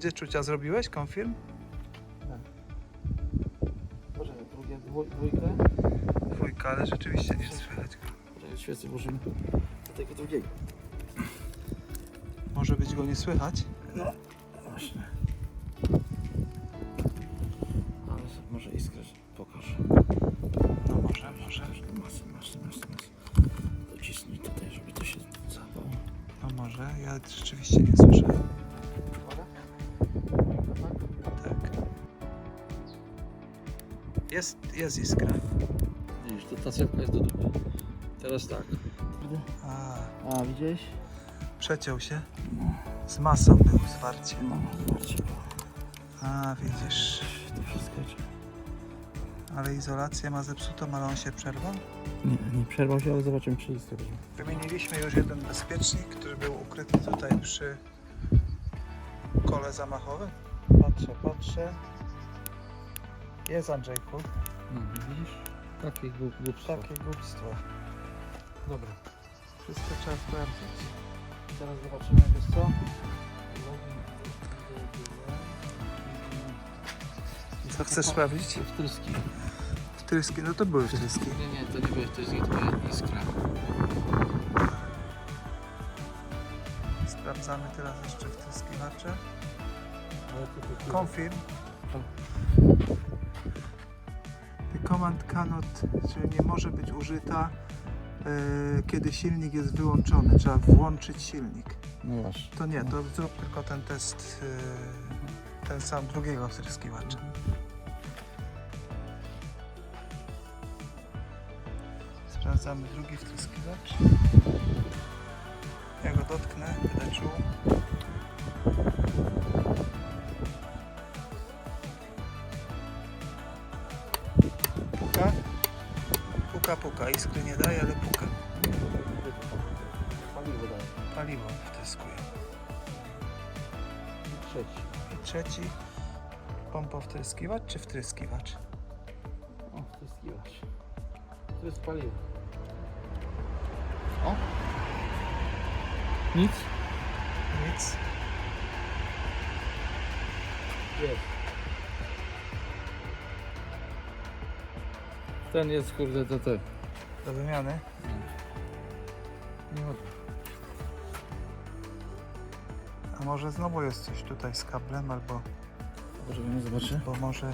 Ale wiesz co? Będzie czuć, a zrobiłeś konfirm? Poczekaj, drugie, dwój- dwójkę. Dwójka, ale rzeczywiście nie słychać go. Poczekaj, świecę włożymy do tego drugiego. Może być go nie słychać? No, właśnie. Ale może iskrę pokażę. No może, może. Masy, masy, masy, masy. Docisnij tutaj, żeby to się zapało. No może, ja rzeczywiście nie słyszałem. Jest, jest iskra. Widzisz, to ta cewka jest do dupy. Teraz tak. A, A, widziałeś? przeciął się. Z masą był zwarcie. No, zobaczcie. A, widzisz. To wszystko. Ale izolację ma zepsutą, ale on się przerwał. Nie, nie przerwał się, ale zobaczymy, czy będzie. Wymieniliśmy już jeden bezpiecznik, który był ukryty tutaj przy kole zamachowym. Patrzę, patrzę. Jest Andrzejku. No, widzisz? Takie głup- głupstwo. Takie głupstwo. Dobra. Wszystko trzeba sprawdzić. Teraz zobaczymy, wiesz co? Co chcesz sprawdzić? Wtryski. Wtryski, no to były wtryski. Nie, nie, to nie były wtryski, to była iskra. Sprawdzamy teraz jeszcze wtryskiwacze. Ale to, to, Confirm. Czyli nie może być użyta, e, kiedy silnik jest wyłączony. Trzeba włączyć silnik. No właśnie. To nie, to zrób tylko ten test, e, ten sam drugiego wtryskiwacza. Sprawdzamy drugi wtryskiwacz. Ja go dotknę, będę czuł. Iskry nie daje, ale puka. Paliwo daje. Paliwo wtyskuje. Trzeci. I trzeci pompowtryskiwacz czy wtryskiwacz? O, wtryskiwacz. To jest paliwo. O! Nic? Nic. Jest. Ten jest kurde to ten. Do wymiany. Nie ma. A może znowu jest coś tutaj z kablem, albo Poczekaj, zobaczę. bo może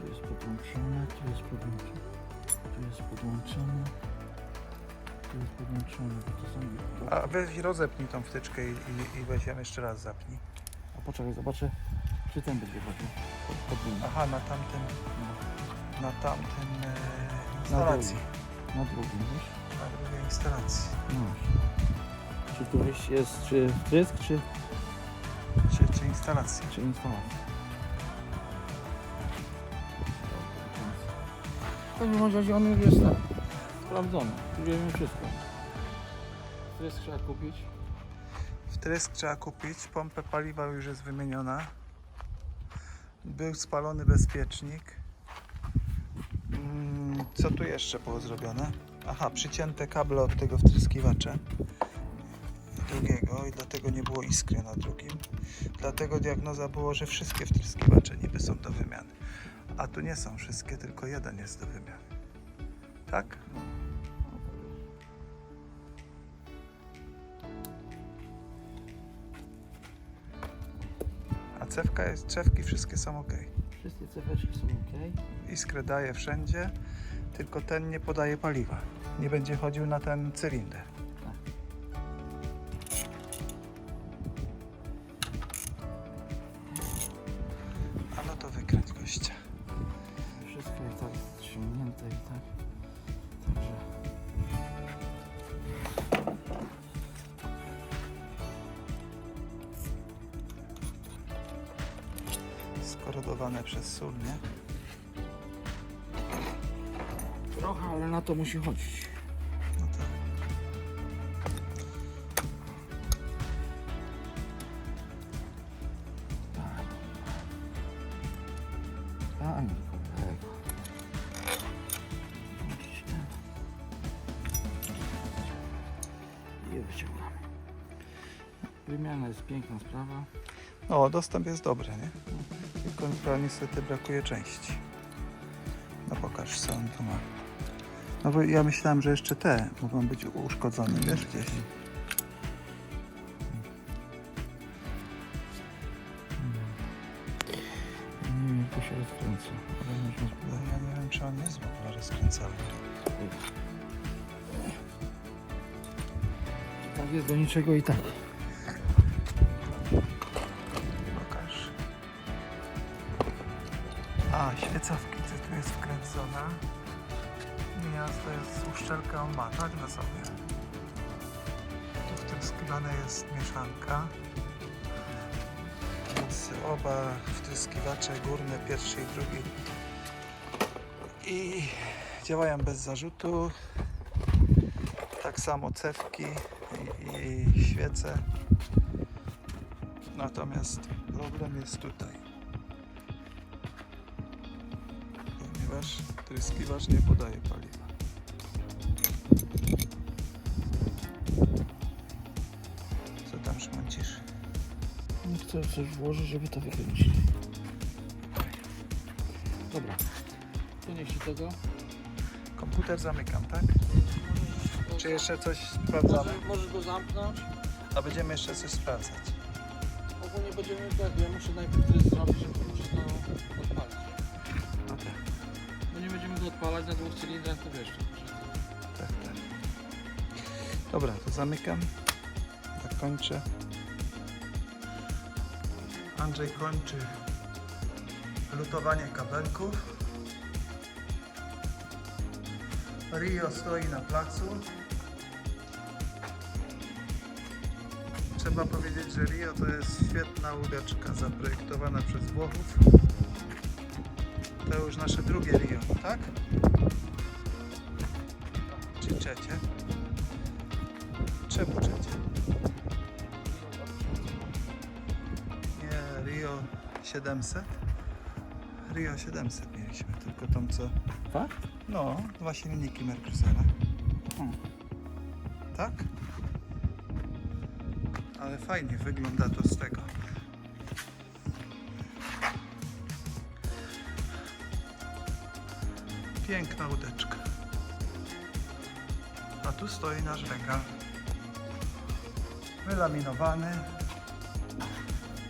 Tu jest podłączone, tu jest podłączone. Tu jest podłączone. Tu jest podłączone, bo to są... A weź rozepnij tą wtyczkę i, i, i weź ją jeszcze raz zapnij. A poczekaj, zobaczę, czy ten będzie podłączony. Aha, na tamtym, No, na tamtym e, instalacji. na drugim, wiesz? Na drugiej instalacji. No. Czy któryś jest, czy wtrysk, czy, Czy, czy instalacja. czy instalacja? W każdym razie on już jest tak, sprawdzony. Tu wiemy wszystko. Wtrysk trzeba kupić. Wtrysk trzeba kupić, pompę paliwa już jest wymieniona. Był spalony bezpiecznik. Co tu jeszcze było zrobione? Aha, przycięte kable od tego wtryskiwacza drugiego i dlatego nie było iskry na drugim. Dlatego diagnoza było, że wszystkie wtryskiwacze niby są do wymiany. A tu nie są wszystkie, tylko jeden jest do wymiany. Tak? A cewka jest, cewki wszystkie są ok. Wszystkie ceweczki są ok. Iskrę daje wszędzie, tylko ten nie podaje paliwa. Nie będzie chodził na ten cylinder. Ale na to musi chodzić. No tak. Kolego. I wyciągamy. Wymiana jest piękna sprawa. No, dostęp jest dobry, nie? Tylko niestety brakuje części. No pokaż, co on tu ma. No bo ja myślałem, że jeszcze te mogą być uszkodzone, wiesz, gdzieś. Nie wiem, jak to się rozkręca. Ale można No, spróbować. ja nie wiem, czy on jest w ogóle rozkręcany. Tak jest do niczego i tak. Pokaż. A, świecawki, co tu jest wkręcona. Nie, to jest uszczelka, on ma, tak, na sobie. Tu wtryskiwana jest mieszanka. Więc oba wtryskiwacze górne, pierwszy i drugi. I działają bez zarzutu. Tak samo cewki i, i świece. Natomiast problem jest tutaj. Ponieważ tryskiwacz nie podaje paliwa. Co tam szmącisz? Nie chcę coś włożyć, żeby to wykręcić. Dobra. Się tego. Komputer zamykam, tak? Czy jeszcze coś sprawdzamy? Możesz, możesz go zamknąć. A będziemy jeszcze coś sprawdzać. Ogólnie będziemy tak, ja muszę najpierw zrobić, na dwóch cylindrach, to wiesz. tak, tak. Dobra, to zamykam. Tak kończę. Andrzej kończy lutowanie kabelków. Rio stoi na placu. Trzeba powiedzieć, że Rio to jest świetna łódeczka zaprojektowana przez Włochów. To już nasze drugie Rio, tak? Czy trzecie? Czemu trzecie? Nie, Rio 700. Rio 700 mieliśmy, tylko tą co... Tak? No, dwa silniki Mercusera. Hmm. Tak? Ale fajnie wygląda to z tego. Piękna łódeczka. A tu stoi nasz regal. Wylaminowany.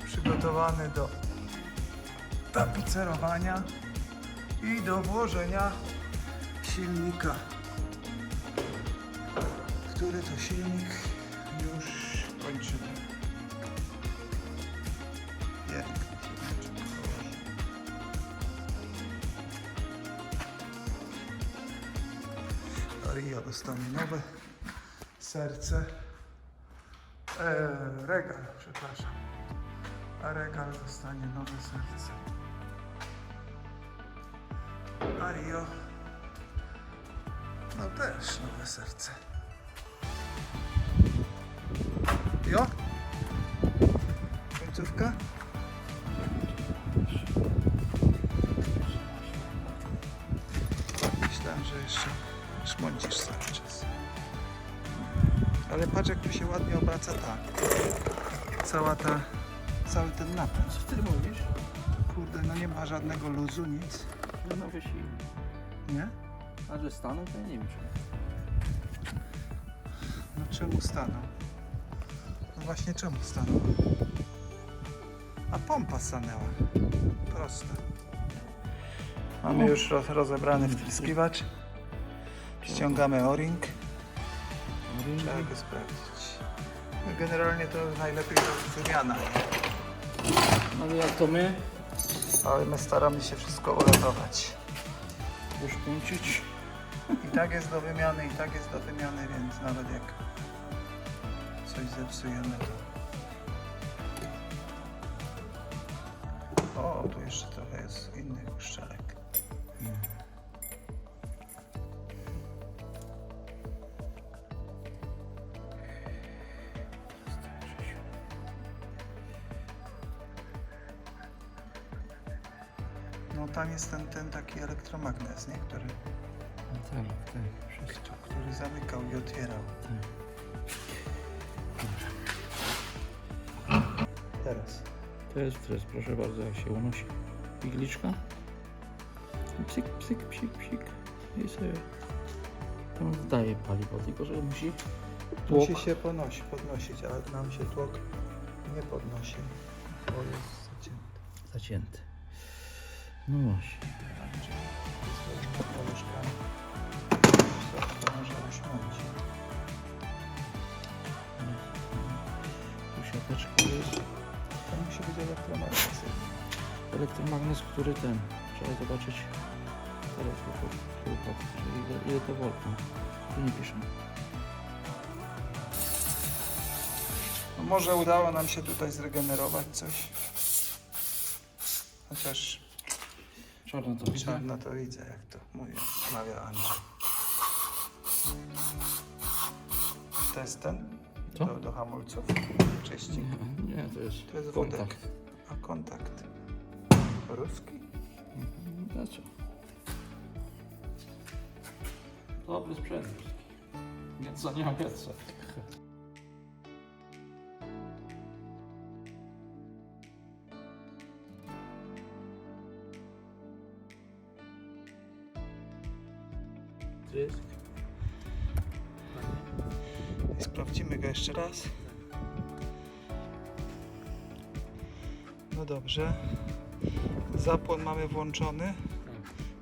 Przygotowany do tapicerowania i do włożenia silnika. Który to silnik Rio dostanie nowe serce. E, regal, przepraszam. A regal dostanie nowe serce. A Rio no też nowe serce. Jo? Końcówka? Myślałem, że jeszcze szmącisz cały czas. Ale patrz jak tu się ładnie obraca ta. Cała ta, cały ten napęd. Co ty mówisz? Kurde, no nie ma żadnego luzu, nic. No nowy silnik. Nie? A że stanął, to ja nie wiem czemu. No czemu stanął? No właśnie czemu stanął? A pompa stanęła. Proste. Mamy już roz, rozebrany wtryskiwacz. Ściągamy o-ring. Trzeba go sprawdzić. No generalnie to najlepiej to jest wymiana. Ale jak to my? Ale my staramy się wszystko uratować. Już kończyć. I tak jest do wymiany, i tak jest do wymiany, więc nawet jak coś zepsujemy, to... O, tu jeszcze trochę jest innych uszczelek. No tam jest ten, ten taki elektromagnes, nie? Który, Tak, tak, wszystko. który zamykał i otwierał. Teraz. To jest fryz, proszę bardzo, jak się unosi. Igliczka. Psik, psik, psik, psik. I sobie tam wdaje paliwo, tylko że musi tłok. Musi się ponosi, podnosić, ale nam się tłok nie podnosi, bo jest zacięty. zacięty. No właśnie. Tu siateczka jest. To musi być elektromagnetyzm. Elektromagnes, który ten. Trzeba zobaczyć teraz tylko ile, ile to volt ma. Tu nie pisze. No może udało nam się tutaj zregenerować coś. Chociaż Czarno to widzę. czarno to widzę, jak to mówi, mawia Andrzej. To jest ten? Co? Do, do hamulców? Czyści. Nie, nie, to jest, To jest wódek. kontakt. A kontakt? Ruski? No co? Dobry sprzęt. Nieco nie ma pieca. Jeszcze raz. No dobrze. Zapłon mamy włączony.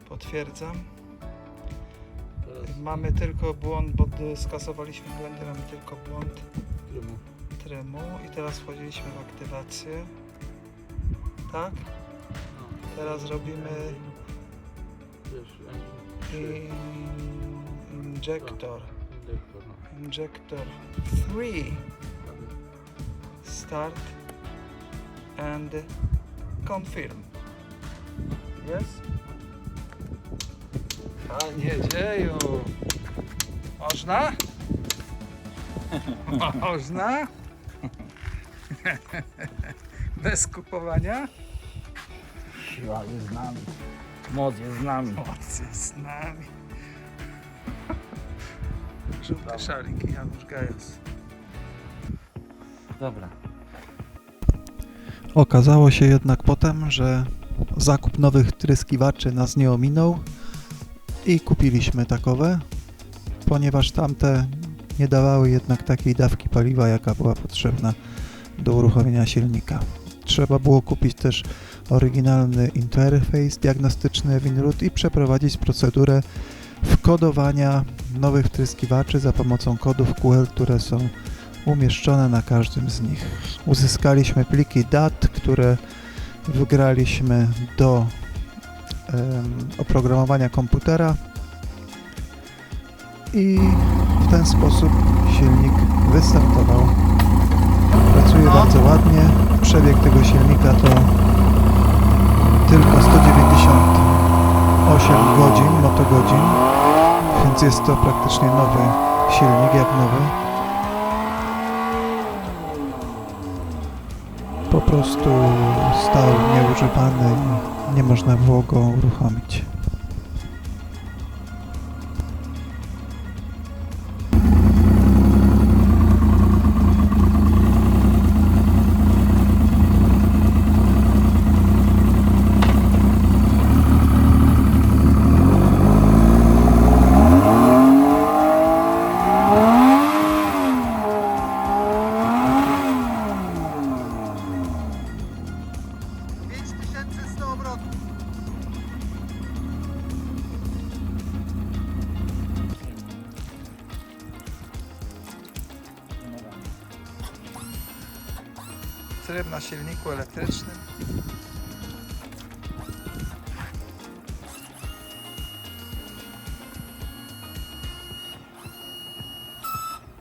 Potwierdzam. Mamy tylko błąd, bo skasowaliśmy blendy, mamy tylko błąd trymu. trymu i teraz wchodziliśmy w aktywację. Tak? No. Teraz robimy Wiesz, in, injector. induktor, no. Injector 3. Start and confirm. Yes? Panie dzieju! Można? Można? Bez kupowania? Siła jest z nami. Moc jest z nami. Moc jest z nami. Żółty szalik i Janusz Gajos. Dobra. Okazało się jednak potem, że zakup nowych tryskiwaczy nas nie ominął i kupiliśmy takowe, ponieważ tamte nie dawały jednak takiej dawki paliwa, jaka była potrzebna do uruchomienia silnika. Trzeba było kupić też oryginalny interfejs diagnostyczny Winroot i przeprowadzić procedurę wkodowania nowych tryskiwaczy za pomocą kodów QL, które są umieszczone na każdym z nich. Uzyskaliśmy pliki dat, które wgraliśmy do em, oprogramowania komputera i w ten sposób silnik wystartował. Pracuje bardzo ładnie. Przebieg tego silnika to tylko 198 godzin, motogodzin, jest to praktycznie nowy silnik, jak nowy. po prostu stał nieużywany i nie można było go uruchomić.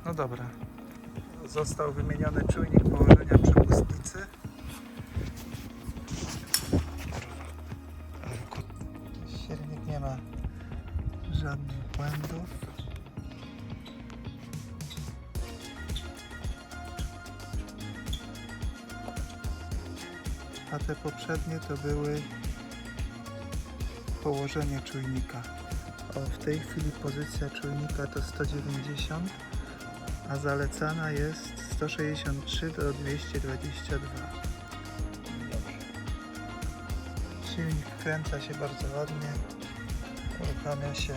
No dobra. Został wymieniony czujnik położenia przepustnicy. Silnik nie ma żadnych błędów. A te poprzednie to były położenie czujnika. O, w tej chwili pozycja czujnika to 190, a zalecana jest 163 do 222. Silnik wkręca się bardzo ładnie, uruchamia się